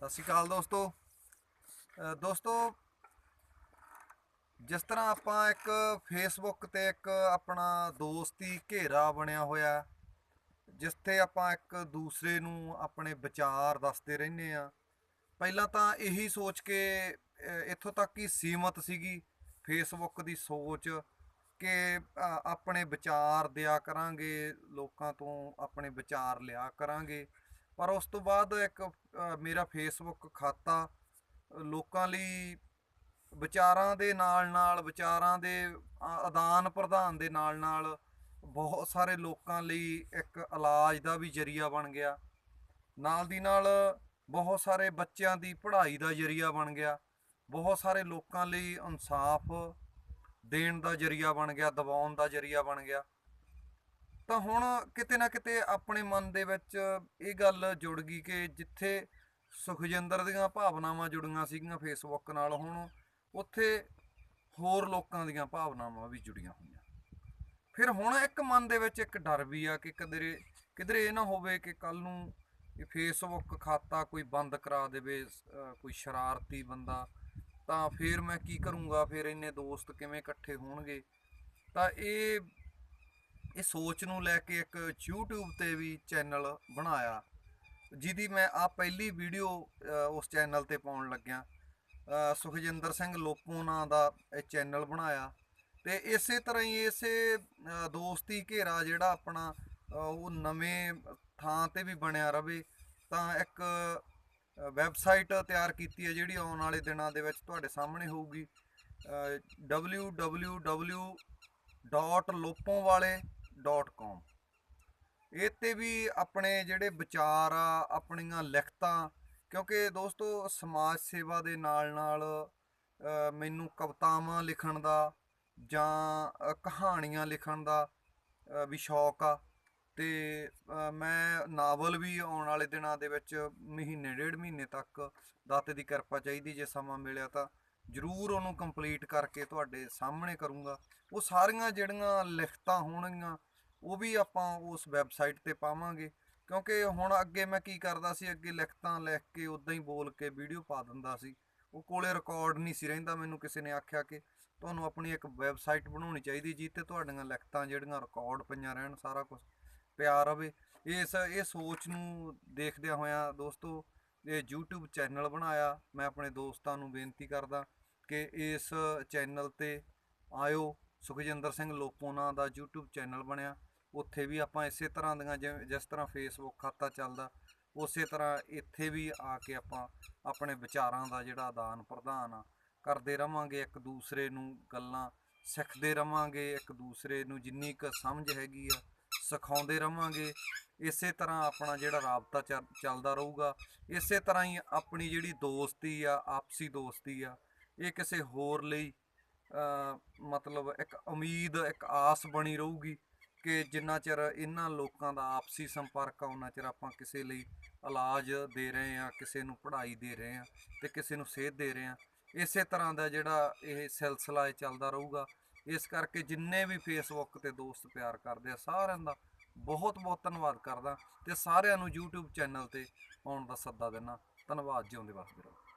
ਸਤਿ ਸ਼੍ਰੀ ਅਕਾਲ ਦੋਸਤੋ। ਦੋਸਤੋ, ਜਿਸ ਤਰ੍ਹਾਂ ਆਪਾਂ ਇੱਕ ਫੇਸਬੁੱਕ ਤੇ ਇੱਕ ਆਪਣਾ ਦੋਸਤੀ ਘੇਰਾ ਬਣਿਆ ਹੋਇਆ, ਜਿੱਥੇ ਆਪਾਂ ਇੱਕ ਦੂਸਰੇ ਨੂੰ ਆਪਣੇ ਵਿਚਾਰ ਦੱਸਦੇ ਰਹਿੰਦੇ ਆ ਪਹਿਲਾਂ ਤਾਂ ਇਹੀ ਸੋਚ ਕੇ ਇੱਥੋਂ ਤੱਕ ਹੀ ਸੀਮਤ ਸੀਗੀ ਫੇਸਬੁੱਕ ਦੀ ਸੋਚ ਕਿ ਆਪਣੇ ਵਿਚਾਰ ਦਿਆ ਕਰਾਂਗੇ, ਲੋਕਾਂ ਤੋਂ ਆਪਣੇ ਵਿਚਾਰ ਲਿਆ ਕਰਾਂਗੇ। ਪਰ ਉਸ ਤੋਂ ਬਾਅਦ ਇੱਕ ਮੇਰਾ ਫੇਸਬੁੱਕ ਖਾਤਾ ਲੋਕਾਂ ਲਈ ਵਿਚਾਰਾਂ ਦੇ ਨਾਲ ਨਾਲ ਵਿਚਾਰਾਂ ਦੇ ਆਦਾਨ ਪ੍ਰਦਾਨ ਦੇ ਨਾਲ ਨਾਲ ਬਹੁਤ ਸਾਰੇ ਲੋਕਾਂ ਲਈ ਇੱਕ ਇਲਾਜ ਦਾ ਵੀ ਜਰੀਆ ਬਣ ਗਿਆ। ਨਾਲ ਦੀ ਨਾਲ ਬਹੁਤ ਸਾਰੇ ਬੱਚਿਆਂ ਦੀ ਪੜ੍ਹਾਈ ਦਾ ਜਰੀਆ ਬਣ ਗਿਆ। ਬਹੁਤ ਸਾਰੇ ਲੋਕਾਂ ਲਈ ਇਨਸਾਫ ਦੇਣ ਦਾ ਜਰੀਆ ਬਣ ਗਿਆ, ਦਬਾਉਣ ਦਾ ਜਰੀਆ ਬਣ ਗਿਆ। ਤਾਂ ਹੁਣ ਕਿਤੇ ਨਾ ਕਿਤੇ ਆਪਣੇ ਮਨ ਦੇ ਵਿੱਚ ਇਹ ਗੱਲ ਜੁੜ ਗਈ ਕਿ ਜਿੱਥੇ ਸੁਖਜਿੰਦਰ ਦੀਆਂ ਭਾਵਨਾਵਾਂ ਜੁੜੀਆਂ ਸੀਗੀਆਂ ਫੇਸਬੁੱਕ ਨਾਲ, ਹੁਣ ਉੱਥੇ ਹੋਰ ਲੋਕਾਂ ਦੀਆਂ ਭਾਵਨਾਵਾਂ ਵੀ ਜੁੜੀਆਂ ਹੋਈਆਂ। ਫਿਰ ਹੁਣ ਇੱਕ ਮਨ ਦੇ ਵਿੱਚ ਇੱਕ ਡਰ ਵੀ ਆ ਕਿ ਕਿਧਰੇ ਕਿਧਰੇ ਇਹ ਨਾ ਹੋਵੇ ਕਿ ਕੱਲ ਨੂੰ ਇਹ ਫੇਸਬੁੱਕ ਖਾਤਾ ਕੋਈ ਬੰਦ ਕਰਾ ਦੇਵੇ ਕੋਈ ਸ਼ਰਾਰਤੀ ਬੰਦਾ, ਤਾਂ ਫਿਰ ਮੈਂ ਕੀ ਕਰੂੰਗਾ? ਫਿਰ ਇੰਨੇ ਦੋਸਤ ਕਿਵੇਂ ਇਕੱਠੇ ਹੋਣਗੇ? ਤਾਂ ਇਹ ਇਹ ਸੋਚ ਨੂੰ ਲੈ ਕੇ ਇੱਕ YouTube ਤੇ ਵੀ ਚੈਨਲ ਬਣਾਇਆ। ਜਿਹਦੀ ਮੈਂ ਆ ਪਹਿਲੀ ਵੀਡੀਓ ਉਸ ਚੈਨਲ ਤੇ ਪਾਉਣ ਲੱਗਿਆ। ਸੁਖਜਿੰਦਰ ਸਿੰਘ ਲੋਪੋ ਨਾਂ ਦਾ ਇਹ ਚੈਨਲ ਬਣਾਇਆ। ਤੇ ਇਸੇ ਤਰ੍ਹਾਂ ਹੀ ਇਸੇ ਦੋਸਤੀ ਘੇਰਾ ਜਿਹੜਾ ਆਪਣਾ ਉਹ ਨਵੇਂ ਥਾਂ ਤੇ ਵੀ ਬਣਿਆ ਰਵੇ, ਤਾਂ ਇੱਕ ਵੈਬਸਾਈਟ ਤਿਆਰ ਕੀਤੀ ਹੈ, ਜਿਹੜੀ ਆਉਣ ਵਾਲੇ ਦਿਨਾਂ ਦੇ ਵਿੱਚ ਤੁਹਾਡੇ ਸਾਹਮਣੇ ਹੋਊਗੀ। www.ਲੋਪੋਵਾਲੇ.com ਇਹ ਤੇ ਵੀ ਆਪਣੇ ਜਿਹੜੇ ਵਿਚਾਰ ਆ, ਆਪਣੀਆਂ ਲਿਖਤਾਂ, ਕਿਉਂਕਿ ਦੋਸਤੋ ਸਮਾਜ ਸੇਵਾ ਦੇ ਨਾਲ ਨਾਲ ਮੈਨੂੰ ਕਵਿਤਾਵਾਂ ਲਿਖਣ ਦਾ ਜਾਂ ਕਹਾਣੀਆਂ ਲਿਖਣ ਦਾ ਵੀ ਸ਼ੌਕ ਆ। ਤੇ ਮੈਂ ਨਾਵਲ ਵੀ ਆਉਣ ਵਾਲੇ ਦਿਨਾਂ ਦੇ ਵਿੱਚ ਮਹੀਨੇ, ਡੇਢ ਮਹੀਨੇ ਤੱਕ ਦਾਤੇ ਦੀ ਕਿਰਪਾ ਚਾਹੀਦੀ, ਜੇ ਸਮਾਂ ਮਿਲਿਆ ਤਾਂ। ਜ਼ਰੂਰ ਉਹਨੂੰ ਕੰਪਲੀਟ ਕਰਕੇ ਤੁਹਾਡੇ ਸਾਹਮਣੇ ਕਰੂੰਗਾ। ਉਹ ਸਾਰੀਆਂ ਜਿਹੜੀਆਂ ਲਿਖਤਾਂ ਹੋਣਗੀਆਂ ਉਹ ਵੀ ਆਪਾਂ ਉਸ ਵੈਬਸਾਈਟ ਤੇ ਪਾਵਾਂਗੇ। ਕਿਉਂਕਿ ਹੁਣ ਅੱਗੇ ਮੈਂ ਕੀ ਕਰਦਾ ਸੀ, ਅੱਗੇ ਲਿਖਤਾਂ ਲਿਖ ਕੇ ਉਦਾਂ ਹੀ ਬੋਲ ਕੇ ਵੀਡੀਓ ਪਾ ਦਿੰਦਾ ਸੀ। ਉਹ ਕੋਲੇ ਰਿਕਾਰਡ ਨਹੀਂ ਸੀ ਰਹਿੰਦਾ ਮੈਨੂੰ ਕਿਸੇ ਨੇ ਆਖਿਆ ਕਿ ਤੁਹਾਨੂੰ ਆਪਣੀ ਇੱਕ ਵੈਬਸਾਈਟ ਬਣਾਉਣੀ ਚਾਹੀਦੀ ਜਿਸ ਤੇ ਤੁਹਾਡੀਆਂ ਲਿਖਤਾਂ ਜਿਹੜੀਆਂ ਰਿਕਾਰਡ ਪਈਆਂ ਰਹਿਣ, ਸਾਰਾ ਕੁਝ ਪਿਆ ਰਵੇ। ਇਸ, ਇਹ ਸੋਚ ਨੂੰ ਦੇਖਦਿਆਂ ਹੋਇਆਂ ਦੋਸਤੋ, ਇਹ YouTube ਚੈਨਲ ਬਣਾਇਆ। ਮੈਂ ਆਪਣੇ ਦੋਸਤਾਂ ਨੂੰ ਬੇਨਤੀ ਕਰਦਾ ਕਿ ਇਸ ਚੈਨਲ ਤੇ ਆਇਓ। ਸੁਖਜਿੰਦਰ ਸਿੰਘ ਲੋਪੋ ਨਾਂ ਦਾ YouTube ਚੈਨਲ ਬਣਿਆ। ਉੱਥੇ ਵੀ ਆਪਾਂ ਇਸੇ ਤਰ੍ਹਾਂ ਦੀਆਂ ਜਿਵੇਂ- ਜਿਸ ਤਰ੍ਹਾਂ ਫੇਸਬੁੱਕ ਖਾਤਾ ਚੱਲਦਾ, ਉਸੇ ਤਰ੍ਹਾਂ ਇੱਥੇ ਵੀ ਆ ਕੇ ਆਪਾਂ ਆਪਣੇ ਵਿਚਾਰਾਂ ਦਾ ਜਿਹੜਾ ਆਦਾਨ ਪ੍ਰਦਾਨ ਆ, ਕਰਦੇ ਰਵਾਂਗੇ ਇੱਕ ਦੂਸਰੇ ਨੂੰ ਗੱਲਾਂ, ਸਿੱਖਦੇ ਰਵਾਂਗੇ ਇੱਕ ਦੂਸਰੇ ਨੂੰ ਜਿੰਨੀ ਕੁ ਸਮਝ ਹੈਗੀ ਆ, ਸਿਖਾਉਂਦੇ ਰਵਾਂਗੇ, ਇਸੇ ਤਰ੍ਹਾਂ ਆਪਣਾ ਜਿਹੜਾ ਰਾਬਤਾ ਚੱਲ- ਚੱਲਦਾ ਰਹੂਗਾ, ਇਸੇ ਤਰ੍ਹਾਂ ਹੀ ਆਪਣੀ ਜਿਹੜੀ ਦੋਸਤੀ ਆ, ਆਪਸੀ ਦੋਸਤੀ ਆ, ਇਹ ਕਿਸੇ ਹੋਰ ਲਈ ਮਤਲਬ ਇੱਕ ਉਮੀਦ, ਇੱਕ ਆਸ ਬਣੀ ਰਹੂਗੀ ਕਿ ਜਿੰਨਾ ਚਿਰ ਇਹਨਾਂ ਲੋਕਾਂ ਦਾ ਆਪਸੀ ਸੰਪਰਕ ਆ, ਉਹਨਾਂ ਚਿਰ ਆਪਾਂ ਕਿਸੇ ਲਈ ਇਲਾਜ ਦੇ ਰਹੇ ਆ ਕਿਸੇ ਨੂੰ ਪੜ੍ਹਾਈ ਦੇ ਰਹੇ ਆ ਤੇ ਕਿਸੇ ਨੂੰ ਸੇਧ ਦੇ ਰਹੇ ਆ ਇਸੇ ਤਰ੍ਹਾਂ ਦਾ ਜਿਹੜਾ ਇਹ ਸਿਲਸਿਲਾ ਇਹ ਚੱਲਦਾ ਰਹੂਗਾ। ਇਸ ਕਰਕੇ ਜਿੰਨੇ ਵੀ ਫੇਸਬੁੱਕ ਤੇ ਦੋਸਤ ਪਿਆਰ ਕਰਦੇ ਆ, ਸਾਰਿਆਂ ਦਾ ਬਹੁਤ ਬਹੁਤ ਧੰਨਵਾਦ ਕਰਦਾ ਤੇ ਸਾਰਿਆਂ ਨੂੰ YouTube ਚੈਨਲ ਤੇ ਆਉਣ ਦਾ ਸੱਦਾ ਦਿੰਦਾ। ਧੰਨਵਾਦ, ਜਿਉਂਦੇ ਵਸਦੇ ਰਹੋ।